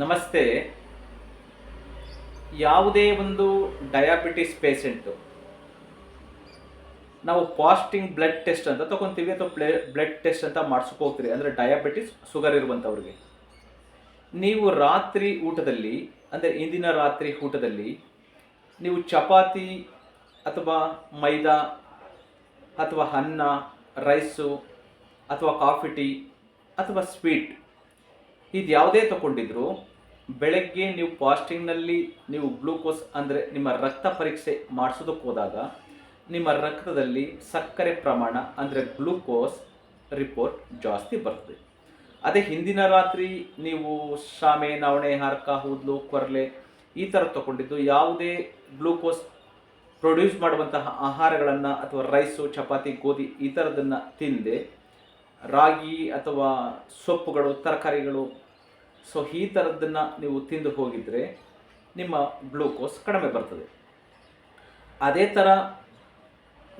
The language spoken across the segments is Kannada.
ನಮಸ್ತೆ. ಯಾವುದೇ ಒಂದು ಡಯಾಬಿಟಿಸ್ ಪೇಷೆಂಟು ನಾವು ಫಾಸ್ಟಿಂಗ್ ಬ್ಲಡ್ ಟೆಸ್ಟ್ ಅಂತ ತಗೊಂತೀವಿ ಅಥವಾ ಪ್ಲೇ ಬ್ಲಡ್ ಟೆಸ್ಟ್ ಅಂತ ಮಾಡ್ಸಕ್ಕೆ ಹೋಗ್ತೀರಿ ಅಂದರೆ ಡಯಾಬಿಟಿಸ್ ಶುಗರ್ ಇರುವಂಥವ್ರಿಗೆ. ನೀವು ರಾತ್ರಿ ಊಟದಲ್ಲಿ, ಅಂದರೆ ಇಂದಿನ ರಾತ್ರಿ ಊಟದಲ್ಲಿ ನೀವು ಚಪಾತಿ ಅಥವಾ ಮೈದಾ ಅಥವಾ ಅನ್ನ ರೈಸು ಅಥವಾ ಕಾಫಿ ಟೀ ಅಥವಾ ಸ್ವೀಟ್ ಇದು ಯಾವುದೇ ತಗೊಂಡಿದ್ರು, ಬೆಳಗ್ಗೆ ನೀವು ಫಾಸ್ಟಿಂಗ್ನಲ್ಲಿ ನೀವು ಗ್ಲೂಕೋಸ್ ಅಂದರೆ ನಿಮ್ಮ ರಕ್ತ ಪರೀಕ್ಷೆ ಮಾಡಿಸೋದಕ್ಕೆ ಹೋದಾಗ, ನಿಮ್ಮ ರಕ್ತದಲ್ಲಿ ಸಕ್ಕರೆ ಪ್ರಮಾಣ ಅಂದರೆ ಗ್ಲೂಕೋಸ್ ರಿಪೋರ್ಟ್ ಜಾಸ್ತಿ ಬರ್ತದೆ. ಅದೇ ಹಿಂದಿನ ರಾತ್ರಿ ನೀವು ಶಾಮೆ, ನವಣೆ, ಹಾರ್ಕ, ಹೂದ್ಲು, ಕೊರಲೆ ಈ ಥರ ತಗೊಂಡಿದ್ದು, ಯಾವುದೇ ಗ್ಲೂಕೋಸ್ ಪ್ರೊಡ್ಯೂಸ್ ಮಾಡುವಂತಹ ಆಹಾರಗಳನ್ನು ಅಥವಾ ರೈಸು, ಚಪಾತಿ, ಗೋಧಿ ಈ ಥರದನ್ನು ತಿಂದೆ ರಾಗಿ ಅಥವಾ ಸೊಪ್ಪುಗಳು, ತರಕಾರಿಗಳು. ಸೊ ಈ ಥರದ್ದನ್ನು ನೀವು ತಿಂದು ಹೋಗಿದ್ರೆ ನಿಮ್ಮ ಗ್ಲೂಕೋಸ್ ಕಡಿಮೆ ಬರ್ತದೆ. ಅದೇ ಥರ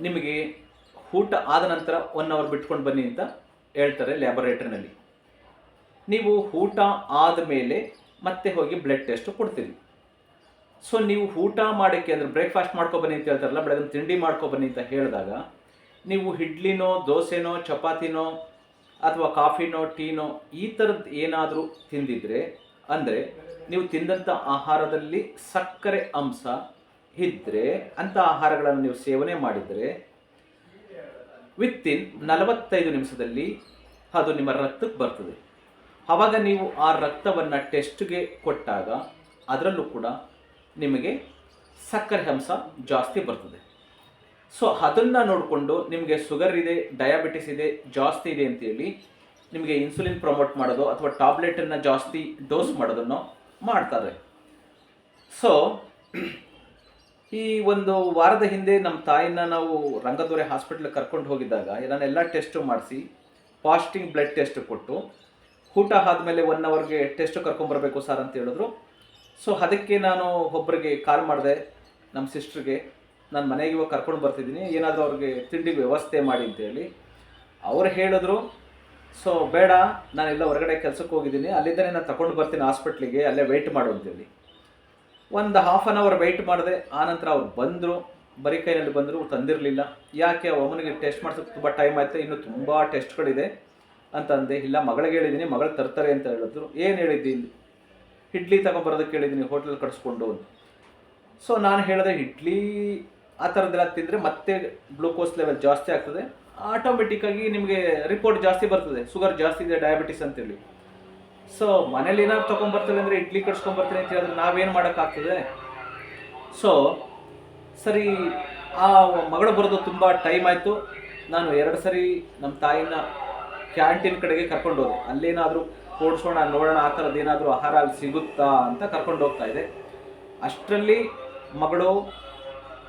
ನಿಮಗೆ ಊಟ ಆದ ನಂತರ ಒನ್ ಅವರ್ ಬಿಟ್ಕೊಂಡು ಬನ್ನಿ ಅಂತ ಹೇಳ್ತಾರೆ ಲ್ಯಾಬೊರೇಟ್ರಿನಲ್ಲಿ ನೀವು ಊಟ ಆದ ಮೇಲೆ ಮತ್ತೆ ಹೋಗಿ ಬ್ಲಡ್ ಟೆಸ್ಟ್ ಕೊಡ್ತೀರಿ. ಸೊ ನೀವು ಊಟ ಮಾಡೋಕ್ಕೆ ಅಂದರೆ ಬ್ರೇಕ್ಫಾಸ್ಟ್ ಮಾಡ್ಕೊಬನ್ನಿ ಅಂತ ಹೇಳ್ತಾರಲ್ಲ ಬೆಳಗ್ಗೆ ತಿಂಡಿ ಮಾಡ್ಕೊಬನ್ನಿ ಅಂತ ಹೇಳಿದಾಗ, ನೀವು ಇಡ್ಲಿನೋ, ದೋಸೆನೋ, ಚಪಾತಿನೋ ಅಥವಾ ಕಾಫಿನೋ, ಟೀನೋ, ಈ ಥರದ್ದು ಏನಾದರೂ ತಿಂದಿದ್ರೆ, ಅಂದರೆ ನೀವು ತಿಂದಂಥ ಆಹಾರದಲ್ಲಿ ಸಕ್ಕರೆ ಅಂಶ ಇದ್ದರೆ ಅಂಥ ಆಹಾರಗಳನ್ನು ನೀವು ಸೇವನೆ ಮಾಡಿದರೆ ವಿತ್ತಿನ್ ನಲವತ್ತೈದು ನಿಮಿಷದಲ್ಲಿ ಅದು ನಿಮ್ಮ ರಕ್ತಕ್ಕೆ ಬರ್ತದೆ. ಆವಾಗ ನೀವು ಆ ರಕ್ತವನ್ನು ಟೆಸ್ಟ್ಗೆ ಕೊಟ್ಟಾಗ, ಅದರಲ್ಲೂ ಕೂಡ ನಿಮಗೆ ಸಕ್ಕರೆ ಅಂಶ ಜಾಸ್ತಿ ಬರ್ತದೆ. ಸೊ ಅದನ್ನು ನೋಡಿಕೊಂಡು ನಿಮಗೆ ಶುಗರ್ ಇದೆ ಡಯಾಬಿಟಿಸ್ ಇದೆ, ಜಾಸ್ತಿ ಇದೆ ಅಂತೇಳಿ ನಿಮಗೆ ಇನ್ಸುಲಿನ್ ಪ್ರಮೋಟ್ ಮಾಡೋದು ಅಥವಾ ಟಾಬ್ಲೆಟನ್ನು ಜಾಸ್ತಿ ಡೋಸ್ ಮಾಡೋದನ್ನು ಮಾಡ್ತಾರೆ. ಸೊ ಈ ಒಂದು ವಾರದ ಹಿಂದೆ ನಮ್ಮ ತಾಯಿನ ನಾವು ರಂಗದೊರೆ ಹಾಸ್ಪಿಟ್ಲಿಗೆ ಕರ್ಕೊಂಡು ಹೋಗಿದ್ದಾಗ ನಾನೆಲ್ಲ ಟೆಸ್ಟು ಮಾಡಿಸಿ ಫಾಸ್ಟಿಂಗ್ ಬ್ಲಡ್ ಟೆಸ್ಟ್ ಕೊಟ್ಟು, ಊಟ ಆದಮೇಲೆ ಒನ್ ಅವರ್ಗೆ ಟೆಸ್ಟ್ ಕರ್ಕೊಂಬರ್ಬೇಕು ಸರ್ ಅಂತ ಹೇಳಿದ್ರು. ಸೊ ಅದಕ್ಕೆ ನಾನು ಒಬ್ಬರಿಗೆ ಕಾಲ್ ಮಾಡಿದೆ ನಮ್ಮ ಸಿಸ್ಟ್ರಿಗೆ ನಾನು ಮನೆಗೆ ಇವಾಗ ಕರ್ಕೊಂಡು ಬರ್ತಿದ್ದೀನಿ, ಏನಾದರೂ ಅವ್ರಿಗೆ ತಿಂಡಿ ವ್ಯವಸ್ಥೆ ಮಾಡಿ ಅಂತೇಳಿ ಅವ್ರು ಹೇಳಿದ್ರು, ಸೊ, ಬೇಡ ನಾನೆಲ್ಲ ಹೊರಗಡೆ ಕೆಲಸಕ್ಕೆ ಹೋಗಿದ್ದೀನಿ, ಅಲ್ಲಿಂದನೇ ನಾನು ತಗೊಂಡು ಬರ್ತೀನಿ ಹಾಸ್ಪಿಟ್ಲಿಗೆ, ಅಲ್ಲೇ ವೆಯ್ಟ್ ಮಾಡು ಅಂತೇಳಿ ಒಂದು ಹಾಫ್ ಆನ್ ಅವರ್ ವೆಯ್ಟ್ ಮಾಡಿದೆ, ಆನಂತರ ಅವ್ರು ಬಂದರು, ಬರೀ ಕೈನಲ್ಲಿ ಬಂದರು, ತಂದಿರಲಿಲ್ಲ. ಯಾಕೆ ಅವನಿಗೆ ಟೆಸ್ಟ್ ಮಾಡ್ಸೋಕ್ಕೆ ತುಂಬ ಟೈಮ್ ಆಯಿತು, ಇನ್ನು ತುಂಬ ಟೆಸ್ಟ್ಗಳಿದೆ ಅಂತ ಅಂದೆ ಇಲ್ಲ, ಮಗಳಿಗೆ ಹೇಳಿದ್ದೀನಿ, ಮಗಳು ತರ್ತಾರೆ ಅಂತ ಹೇಳಿದ್ರು. ಏನು ಹೇಳಿದ್ದೀನಿ ಇಡ್ಲಿ ತಗೊಂಬರೋದಕ್ಕೆ ಹೇಳಿದ್ದೀನಿ ಹೋಟೆಲ್ ಕಟ್ಸ್ಕೊಂಡು. ಸೊ ನಾನು ಹೇಳಿದೆ, ಇಡ್ಲಿ ಆ ಥರದ್ದೆಲ್ಲ ತಿಂದರೆ ಮತ್ತೆ ಗ್ಲೂಕೋಸ್ ಲೆವೆಲ್ ಜಾಸ್ತಿ ಆಗ್ತದೆ. ಆಟೋಮೆಟಿಕ್ಕಾಗಿ ನಿಮಗೆ ರಿಪೋರ್ಟ್ ಜಾಸ್ತಿ ಬರ್ತದೆ. ಶುಗರ್ ಜಾಸ್ತಿ ಇದೆ ಡಯಾಬಿಟಿಸ್ ಅಂತೇಳಿ ಸೊ ಮನೇಲಿ ಏನಾದ್ರು ತೊಗೊಂಬರ್ತಾರೆ ಅಂದರೆ ಇಡ್ಲಿ ಕಟ್ಸ್ಕೊಂಬರ್ತೀನಿ ಅಂತ ಹೇಳಿದ್ರೆ ನಾವೇನು ಮಾಡೋಕ್ಕಾಗ್ತದೆ? ಸೊ ಸರಿ, ಆ ಮಗಳು ಬರೋದು ತುಂಬ ಟೈಮ್ ಆಯಿತು. ನಾನು ಎರಡು ಸರಿ ನಮ್ಮ ತಾಯಿನ ಕ್ಯಾಂಟೀನ್ ಕಡೆಗೆ ಕರ್ಕೊಂಡು ಹೋದೆ ಅಲ್ಲೇನಾದರೂ ಓಡಿಸೋಣ, ನೋಡೋಣ, ಆ ಥರದ್ದು ಏನಾದರೂ ಆಹಾರ ಅಲ್ಲಿ ಸಿಗುತ್ತಾ ಅಂತ ಕರ್ಕೊಂಡು ಹೋಗ್ತಾ ಇದೆ. ಅಷ್ಟರಲ್ಲಿ ಮಗಳು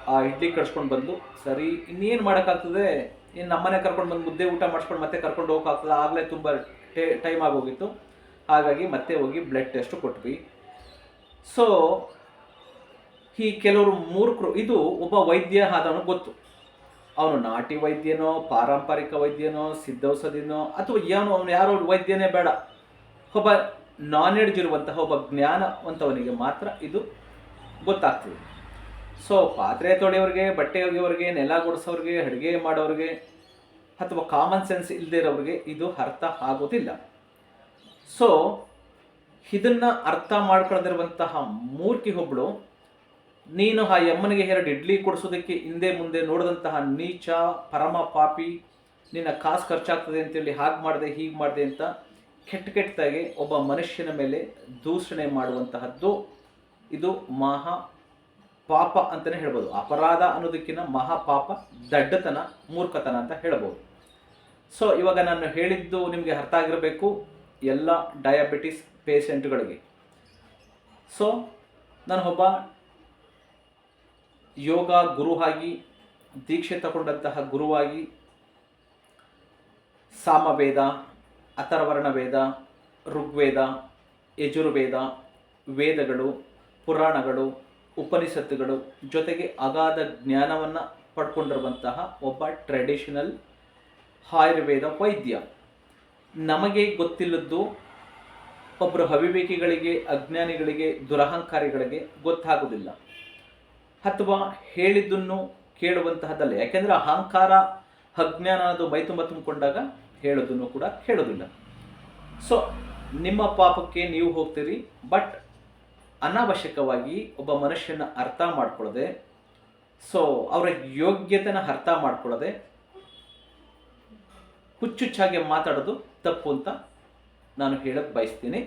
ಆ ಇಡ್ಲಿ ಕಳ್ಸ್ಕೊಂಡು ಬಂದು, ಸರಿ, ಇನ್ನೇನು ಮಾಡೋಕ್ಕಾಗ್ತದೆ? ಇನ್ನು ನಮ್ಮನೆ ಕರ್ಕೊಂಡು ಬಂದು ಮುದ್ದೆ ಊಟ ಮಾಡಿಸ್ಕೊಂಡು ಮತ್ತೆ ಕರ್ಕೊಂಡು ಹೋಗೋಕ್ಕಾಗ್ತದೆ ಆಗಲೇ ತುಂಬ ಟೇ, ಟೈಮ್ ಆಗೋಗಿತ್ತು. ಹಾಗಾಗಿ ಮತ್ತೆ ಹೋಗಿ ಬ್ಲಡ್ ಟೆಸ್ಟ್ ಕೊಟ್ವಿ. ಸೊ ಈ ಕೆಲವರು ಮೂರ್ಖರು, ಇದು ಒಬ್ಬ ವೈದ್ಯ ಆದವನು ಗೊತ್ತು. ಅವನು ನಾಟಿ ವೈದ್ಯನೋ, ಪಾರಂಪರಿಕ ವೈದ್ಯನೋ, ಸಿದ್ಧೌಷಧಿನೋ, ಅಥವಾ ಏನೋ, ಅವನು ಯಾರೋ ವೈದ್ಯನೇ ಬೇಡ. ಒಬ್ಬ ನಾಲೆಡ್ಜ್ ಇರುವಂತಹ, ಒಬ್ಬ ಜ್ಞಾನವಂತವನಿಗೆ ಮಾತ್ರ ಇದು ಗೊತ್ತಾಗ್ತದೆ. ಸೊ ಪಾತ್ರೆ ತೊಳೆಯೋರಿಗೆ, ಬಟ್ಟೆ ಒಗೆಯೋರಿಗೆ, ನೆಲ ಗುಡಿಸೋರಿಗೆ, ಅಡುಗೆ ಮಾಡೋರಿಗೆ ಅಥವಾ ಕಾಮನ್ ಸೆನ್ಸ್ ಇರೋರಿಗೆ ಇದು ಅರ್ಥ ಆಗೋದಿಲ್ಲ. ಸೊ ಇದನ್ನು ಅರ್ಥ ಮಾಡ್ಕೊಳ್ಳದಿರುವಂತಹ ಮೂರ್ಖಿ ಒಬ್ಬಳು ನೀನು ಆ ಯಮ್ಮನಿಗೆ ಎರಡು ಇಡ್ಲಿ ಕೊಡಿಸೋದಕ್ಕೆ ಹಿಂದೆ ಮುಂದೆ ನೋಡಿದಂತಹ ನೀಚ, ಪರಮ ಪಾಪಿ, ನಿನ್ನ ಕಾಸು ಖರ್ಚಾಗ್ತದೆ ಅಂತೇಳಿ ಹಾಗೆ ಮಾಡಿದೆ, ಹೀಗೆ ಮಾಡಿದೆ ಅಂತ ಕೆಟ್ಟ ಕೆಟ್ಟದಾಗಿ ಒಬ್ಬ ಮನುಷ್ಯನ ಮೇಲೆ ದೂಷಣೆ ಮಾಡುವಂತಹದ್ದು, ಇದು ಮಹಾ ಪಾಪ ಅಂತಲೇ ಹೇಳ್ಬೋದು. ಅಪರಾಧ ಅನ್ನೋದಕ್ಕಿಂತ ಮಹಾಪಾಪ ದಡ್ಡತನ, ಮೂರ್ಖತನ ಅಂತ ಹೇಳ್ಬೋದು. ಸೊ ಇವಾಗ ನಾನು ಹೇಳಿದ್ದು ನಿಮಗೆ ಅರ್ಥ ಆಗಿರಬೇಕು ಎಲ್ಲ ಡಯಾಬಿಟಿಸ್ ಪೇಷೆಂಟ್ಗಳಿಗೆ ಸೊ ನಾನು ಒಬ್ಬ ಯೋಗ ಗುರು ಆಗಿ ದೀಕ್ಷೆ ತಗೊಂಡಂತಹ ಗುರುವಾಗಿ, ಸಾಮವೇದ ಅಥರ್ವರ್ಣ ವೇದ ಋಗ್ವೇದ, ಯಜುರ್ವೇದ, ವೇದಗಳು, ಪುರಾಣಗಳು ಉಪನಿಷತ್ತುಗಳು ಜೊತೆಗೆ ಅಗಾಧ ಜ್ಞಾನವನ್ನು ಪಡ್ಕೊಂಡಿರುವಂತಹ ಒಬ್ಬ ಟ್ರೆಡಿಷನಲ್ ಆಯುರ್ವೇದ ವೈದ್ಯ. ನಮಗೆ ಗೊತ್ತಿಲ್ಲದ್ದು ಒಬ್ಬರು ಅವಿವೇಕಿಗಳಿಗೆ, ಅಜ್ಞಾನಿಗಳಿಗೆ, ದುರಹಂಕಾರಿಗಳಿಗೆ ಗೊತ್ತಾಗುವುದಿಲ್ಲ ಅಥವಾ ಹೇಳಿದ್ದನ್ನು ಕೇಳುವಂತಹದ್ದಲ್ಲ. ಯಾಕೆಂದರೆ ಅಹಂಕಾರ, ಅಜ್ಞಾನ ಅದು ಮೈ ತುಂಬ ತುಂಬಿಕೊಂಡಾಗ ಹೇಳೋದನ್ನು ಕೂಡ ಕೇಳೋದಿಲ್ಲ. ಸೊ ನಿಮ್ಮ ಪಾಪಕ್ಕೆ ನೀವು ಹೋಗ್ತೀರಿ ಬಟ್ ಅನಾವಶ್ಯಕವಾಗಿ ಒಬ್ಬ ಮನುಷ್ಯನ ಅರ್ಥ ಮಾಡ್ಕೊಳ್ಳದೆ, ಸೊ ಅವರ ಯೋಗ್ಯತೆನ ಅರ್ಥ ಮಾಡ್ಕೊಳ್ಳದೆ, ಹುಚ್ಚುಚ್ಚಾಗಿ ಮಾತಾಡೋದು ತಪ್ಪು ಅಂತ ನಾನು ಹೇಳಕ್ಕೆ ಬಯಸ್ತೀನಿ.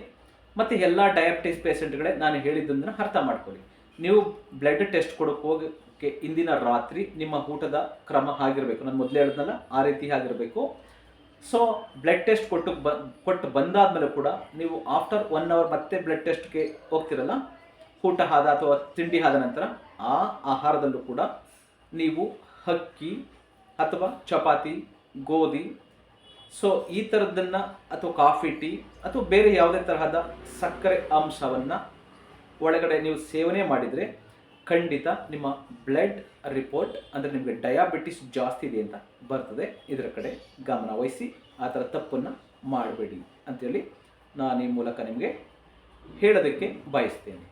ಮತ್ತು ಎಲ್ಲ ಡಯಾಬಿಟಿಸ್ ಪೇಷೆಂಟ್ಗಳೇ ನಾನು ಹೇಳಿದ್ದನ್ನು ಅರ್ಥ ಮಾಡ್ಕೊಳ್ಳಿ. ನೀವು ಬ್ಲಡ್ ಟೆಸ್ಟ್ ಕೊಡೋಕೆ ಹೋಗೋಕ್ಕೆ ಇಂದಿನ ರಾತ್ರಿ ನಿಮ್ಮ ಊಟದ ಕ್ರಮ ಆಗಿರಬೇಕು. ನಾನು ಮೊದಲೇ ಹೇಳಿದ್ನಲ್ಲ, ಆ ರೀತಿ ಆಗಿರಬೇಕು. ಸೊ ಬ್ಲಡ್ ಟೆಸ್ಟ್ ಕೊಟ್ಟು ಬ, ಕೊಟ್ಟು ಬಂದಾದ್ಮೇಲೆ ಕೂಡ ನೀವು ಆಫ್ಟರ್ ಒನ್ ಅವರ್ ಮತ್ತೆ ಬ್ಲಡ್ ಟೆಸ್ಟ್ಗೆ ಹೋಗ್ತಿರಲ್ಲ, ಊಟ ಆದ ಅಥವಾ ತಿಂಡಿ ಆದ ನಂತರ ಆ ಆಹಾರದಲ್ಲೂ ಕೂಡ ನೀವು ಅಕ್ಕಿ ಅಥವಾ ಚಪಾತಿ, ಗೋಧಿ ಸೊ ಈ ಥರದ್ದನ್ನು ಅಥವಾ ಕಾಫಿ ಟೀ ಅಥವಾ ಬೇರೆ ಯಾವುದೇ ತರಹದ ಸಕ್ಕರೆ ಅಂಶವನ್ನು ಒಳಗಡೆ ನೀವು ಸೇವನೆ ಮಾಡಿದರೆ ಖಂಡಿತ ನಿಮ್ಮ ಬ್ಲಡ್ ರಿಪೋರ್ಟ್ ಅಂದರೆ ನಿಮಗೆ ಡಯಾಬಿಟಿಸ್ ಜಾಸ್ತಿ ಇದೆ ಅಂತ ಬರ್ತದೆ. ಇದರ ಕಡೆ ಗಮನ ವಹಿಸಿ, ಆ ಥರ ತಪ್ಪನ್ನು ಮಾಡಬೇಡಿ ಅಂತೇಳಿ ನಾನು ಈ ಮೂಲಕ ನಿಮಗೆ ಹೇಳೋದಕ್ಕೆ ಬಯಸ್ತೇನೆ.